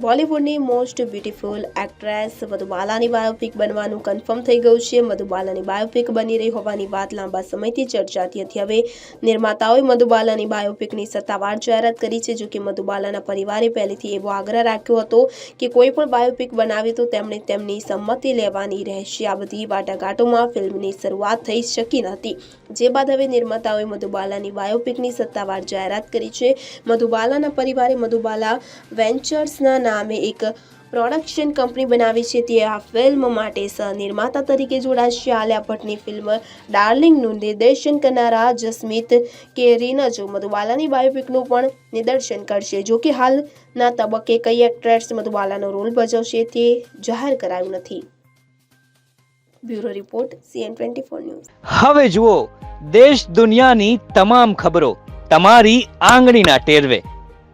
બોલિવૂડની most beautiful actress મધુબાલાની biopic બનવાનું confirm થઈ ગયું છે. મધુબાલાની બાયોપિક બની રહી હોવાની વાત લાંબા સમયથી ચર્ચાતી હતી. હવે નિર્માતાઓએ મધુબાલાની બાયોપિકની સત્તાવાર જાહેરાત કરી છે. જો કે મધુબાલાના પરિવારે પહેલેથી એવો આગ્રહ રાખ્યો હતો કે કોઈ પણ બાયોપિક બનાવે તો તેમણે તેમની સંમતિ લેવાની રહેશે. આ બધી વાટાઘાટોમાં ફિલ્મની શરૂઆત થઈ શકી નહોતી જે બાદ હવે નિર્માતાઓએ મધુબાલાની બાયોપિકની સત્તાવાર જાહેરાત કરી છે. મધુબાલાના પરિવારે મધુબાલા વેન્ચર્સના નામે એક પ્રોડક્શન કંપની બનાવી છે. તે આ ફિલ્મ માટે સહનિર્માતા તરીકે જોડાશે. આલિયા ભટ્ટની ફિલ્મ ડાર્લિંગનું નિર્દેશન કરનારા જસ્મિત કે રીનજો મધુબાલાની બાયોપિકનું પણ નિદર્શન કરશે. જો કે હાલના તબક્કે કઈ એક્ટ્રેસ મધુબાલાનો રોલ ભજવશે તે જાહેર કરાયું નથી. Bureau report CN twenty four news. હવે જુઓ, દેશ દુનિયાની તમામ ખબરો તમારી આંગળીના ટેરવે.